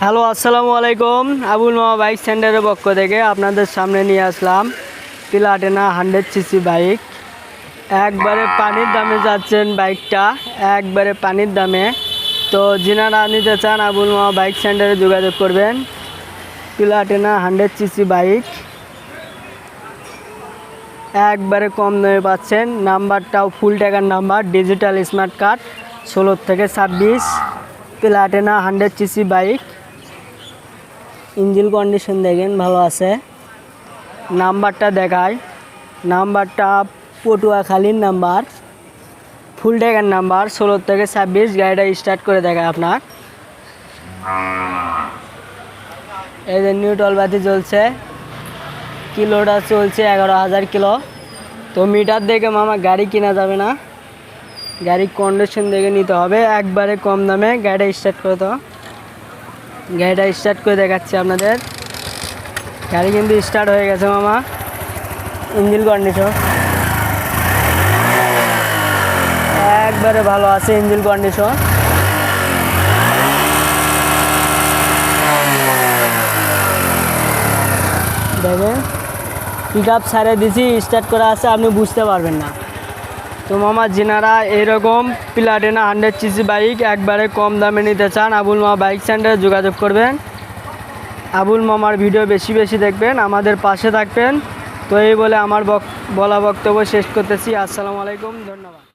Hello, আসসালামু আলাইকুম। আবুল মামা বাইক সেন্টারের পক্ষ থেকে আপনাদের সামনে নিয়ে আসলাম প্লাটেনা হান্ড্রেড সিসি বাইক। একবারে পানির দামে যাচ্ছেন বাইকটা, একবারে পানির দামে। তো যিনারা নিতে চান আবুল মামা বাইক সেন্টারে যোগাযোগ করবেন। Platina hundred CC bike. একবারে কম দামে পাচ্ছেন। নাম্বারটাও ফুল টাকার নাম্বার, ডিজিটাল স্মার্ট কার্ড, ষোলো থেকে ছাব্বিশ। Platina hundred CC bike. Engine condition দেখেন, ভালো আছে। নাম্বারটা দেখায় নাম্বারটা পটুয়াখালীর নাম্বার। ফুল টাকার নাম্বার, ষোলো থেকে ছাব্বিশ, গাড়িটা স্টার্ট করে দেখায় আপনার। এই যে নিউটল বাতি চলছে কিলোটা চলছে এগারো হাজার কিলো। তো মিটার দেখে মামা গাড়ি কিনা যাবে না। গাড়ির কন্ডিশন দেখে নিতে হবে। একবারে কম দামে গাড়িটা স্টার্ট করে তো গাড়িটা স্টার্ট করে দেখাচ্ছি আপনাদের। গাড়ি কিন্তু স্টার্ট হয়ে গেছে, মামা। ইঞ্জিন কন্ডিশন একবারে ভালো আছে ইঞ্জিন কন্ডিশন দেখেন পিক আপ ছাড়ে দিছি স্টার্ট করা আছে, আপনি বুঝতে পারবেন না। তো মামা, জিনারা এরকম প্লাটিনা হান্ড্রেড সিসি বাইক একবারে কম দামে নিতে চান, আবুল মামা বাইক সেন্টারে যোগাযোগ করবেন। আবুল মামার ভিডিও বেশি বেশি দেখবেন, আমাদের পাশে থাকবেন। তো এই বলে আমার বলা বক্তব্য শেষ করতেছি। আসসালামু আলাইকুম, ধন্যবাদ।